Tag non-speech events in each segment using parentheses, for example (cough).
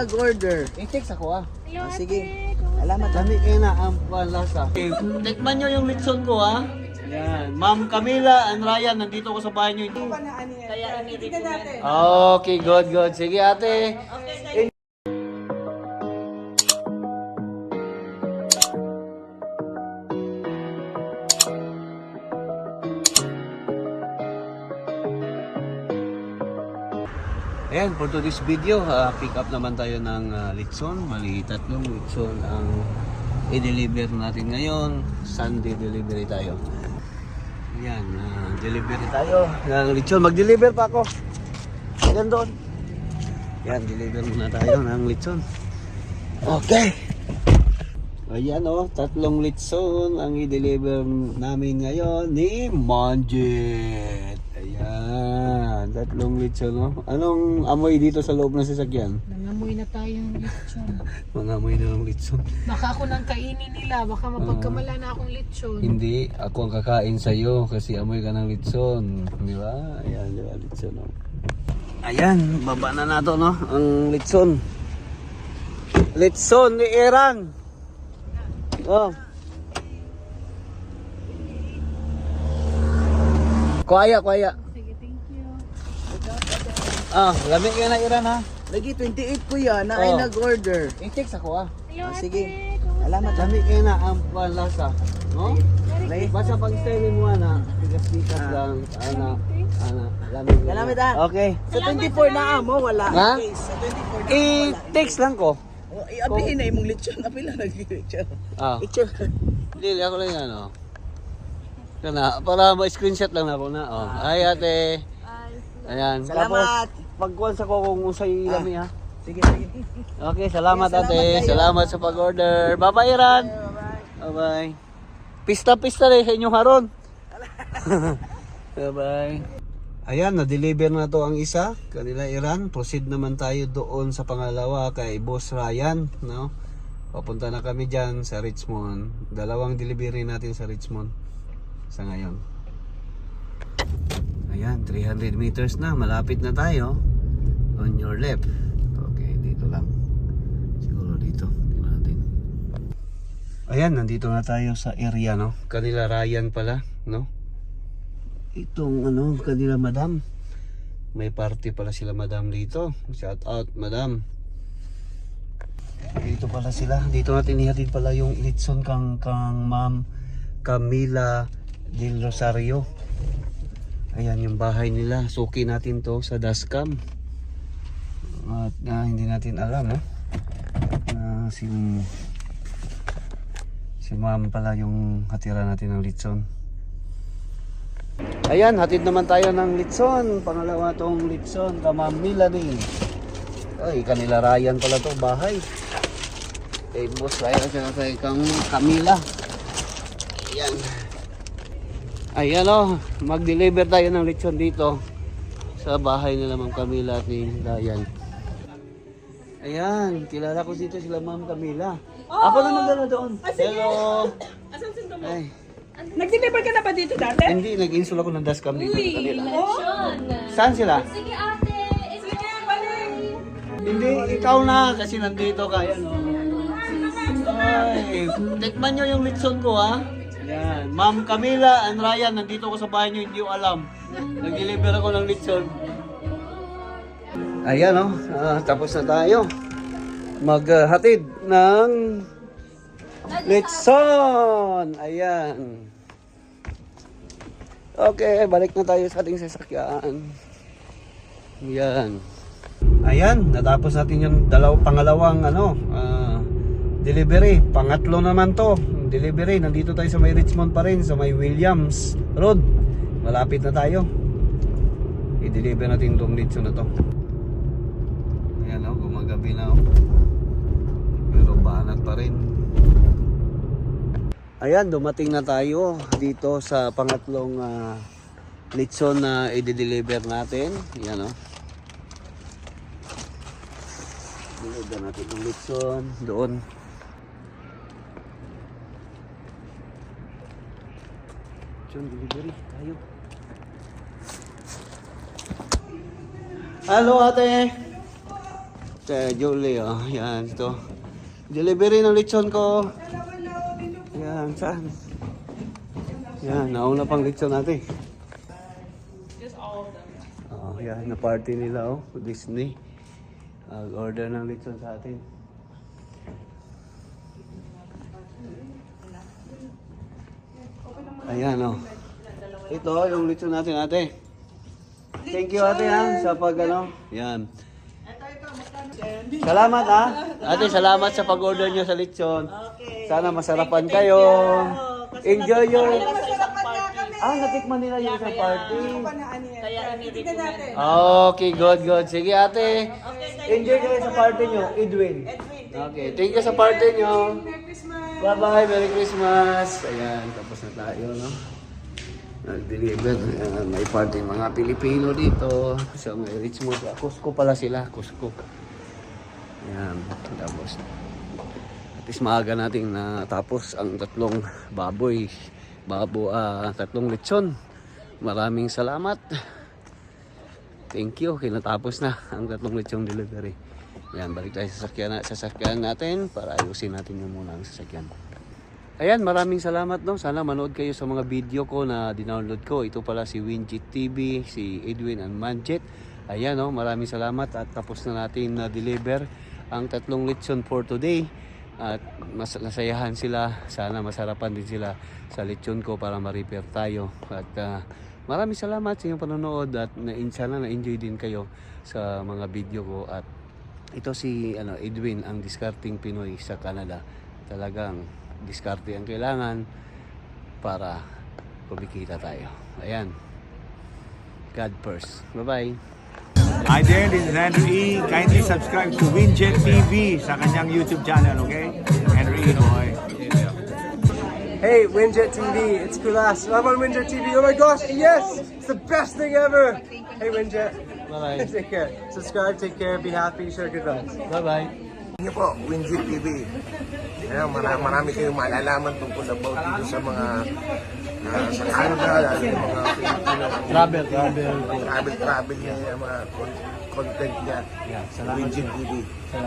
Nag-order. I-text ako ah. Hello, Ah, sige. Alamat. Dami kayo na ang panlasa. Tikman nyo yung litson ko ha. Yan. Ma'am Camila and Ryan, nandito ko sa bahay nyo. Kaya ini-recommend. Okay, good, good. Sige ate. Ayan, for today's video, ah, pick up naman tayo ng ah, litson. Mali tatlong litson ang i-deliver natin ngayon. Sunday delivery tayo. Ayan, ah, delivery tayo ng litson. Mag-deliver pa ako. Ayan doon. Yan, deliver muna tayo ng litson. Okay. Ayan oh, tatlong litson ang i-deliver namin ngayon ni Monjet. Ayan, tatlong litson oh. Anong amoy dito sa loob ng sasakyan? Nangamoy na tayong lechon. (laughs) Mga amoy na ng litson. Baka ako nang kainin nila. Baka mapagkamala na akong lechon. Hindi, ako ang kakain sa'yo kasi amoy ka ng litson. Di ba? Ayan, di ba? Litson, oh. Ayan, baba na nato, no? Ang litson. Litson ni Iran. Oh. Kuya, kuya. Ah, lamig ka na Iran, ha? Lagi 28 kuya na ay Oh. nag-order. I-text ako, ah. Hello, Ah, sige. Kumusta? Alamat. Lamig ka na ang panlasa. No? Lagi. Basta pag stay mo, ana. Tigas-tigas Ah. lang. Ana. Ana. Lamig. ka na. Salamat, ah. Okay. Sa 24 na amo, wala. Ha? Okay, Sa 24 na I-text lang ko. Oh, Iabihin na imong lechon. (laughs) Apil na nag-lechon. Ah. Lechon. Dili ako lang yan, oh. Kana, para ma-screenshot lang ako na. Oh. Ay, ate. Ayan. Salamat. Pagkuhan sa ko kung usay Ah. lami, ha. Sige, sige. Okay, salamat, Okay, salamat ate. kayo. Salamat sa pag-order. Bye-bye, Iran. Bye-bye. Bye-bye. Pista-pista rin sa inyong haron. (laughs) Bye-bye. Ayan, na-deliver na to ang isa. Kanila Iran. Proceed naman tayo doon sa pangalawa kay Boss Ryan. No? Papunta na kami dyan sa Richmond. Dalawang delivery natin sa Richmond sa ngayon. Ayan, 300 meters na. Malapit na tayo. On your left. Okay, dito lang. Siguro dito. Natin. Ayan, nandito na tayo sa area, no? Kanila Ryan pala, no? Itong, ano, kanila madam. May party pala sila madam dito. Shout out, madam. Dito pala sila. Dito natin ihatid pala yung Litson kang, kang ma'am Camila Del Rosario. Ayan yung bahay nila. Suki natin to sa dashcam. At ah, hindi natin alam, no? Na si Si ma'am pala yung hatira natin ng litson. Ayan, hatid naman tayo ng litson. Pangalawa tong litson, ka ma'am Melanie. Ay, kanila Ryan pala to bahay. Kay boss Ryan at kay Camila. Ayan. Ayan o, mag-deliver tayo ng litson dito sa bahay nila ma'am Camila at ni Ryan. Ayan, kilala ko dito sila ma'am Camila. Ako na nagdala doon. Hello. Ay, Nag-deliver ka na ba dito dati? hindi, nag-install ako ng dashcam dito sa kanila. Lechon. Saan sila? Sige, ate. Sige, balik. Hindi, ikaw na kasi nandito ka. Yan, oh. Ay, tikman nyo yung litson ko ha. Yan. Ma'am Camila and Ryan, nandito ko sa bahay nyo, hindi ko alam. Nag-deliver ako ng litson. Ayan oh, ah, tapos na tayo. Maghatid ng litson. Ayan. Okay, balik na tayo sa ating sasakyan. Yan. Ayan, natapos natin yung dalaw, pangalawang ano, ah, delivery. Pangatlo naman to, delivery. Nandito tayo sa may Richmond pa rin, sa may Williams Road. Malapit na tayo. I-deliver natin itong litso na to. Ayan o, gumagabi na o. Pero banat pa rin. Ayan, dumating na tayo dito sa pangatlong ah, litson na i-deliver natin. Ayan o. Deliver natin yung litson doon. Litson delivery tayo. Hello ate. Ate Julie, oh. Yan, ito. Delivery ng lechon ko. Yan, saan? Yan, nauna pang lechon natin. Oh, yan, na party nila, oh. Disney. Nag-order ng lechon sa atin. Ayan, oh. Ito, yung lechon natin, ate. Thank you, ate, ha, sa pag, ano. Yan. Salamat, ha. (laughs) Ate, salamat sa pag-order nyo sa lechon. Sana masarapan kayo. Enjoy your... Ah, natikman nila yung sa party. Okay, good, good. Sige, ate. Enjoy kayo sa party nyo, Edwin. Okay, thank you sa party nyo. Bye-bye, Merry Christmas. Ayan, tapos na tayo, no? Nag-deliver. Ayan, may party mga Pilipino dito. Sa may Richmond. Ah, Cusco pala sila, Cusco. Ayan, tapos at least maaga nating natapos ang tatlong baboy. Babo, ah, tatlong lechon. Maraming salamat. Thank you. Kinatapos na ang tatlong lechong delivery. Ayan, balik tayo sa sasakyan, sasakyan natin para ayusin natin yung muna ang sasakyan. Ayan, maraming salamat no. Sana manood kayo sa mga video ko na dinownload ko. Ito pala si Winjit TV, si Edwin and Manjet. Ayan no, maraming salamat at tapos na natin na deliver ang tatlong lechon for today. At mas nasayahan sila. Sana masarapan din sila sa lechon ko para ma-repair tayo. At ah, maraming salamat sa inyong panonood at na, sana na-enjoy din kayo sa mga video ko at ito si ano Edwin ang discarding Pinoy sa Canada. Talagang diskarte ang kailangan para kumikita tayo. Ayan. God first. Bye-bye. Hi there, this is Andrew E. Kindly subscribe to Winjet TV sa kanyang YouTube channel, okay? Andrew E. Boy. Hey, Winjet TV, it's Kulas. I'm on Winjet TV. Oh my gosh, yes! It's the best thing ever! Hey, Winjet. Bye-bye. (laughs) take care. Subscribe, take care, be happy, share good vibes. Bye-bye. Niyo po, Winzip TV. Ayan, marami, marami kayong malalaman tungkol about dito sa mga ah, sa Canada, lalo yung mga Filipino Travel, travel. travel travel niya, yung mga con- content niya. Yeah, salamat Winzip TV.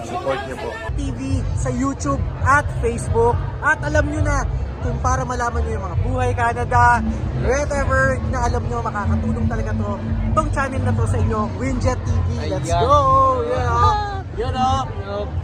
Support niyo po. TV sa YouTube at Facebook. At alam nyo na, kung para malaman nyo yung mga buhay Canada, whatever na alam nyo, makakatulong talaga to. Itong channel na to sa inyo, Winjet TV. Let's Ayan. go! Yeah! (laughs) You know, okay.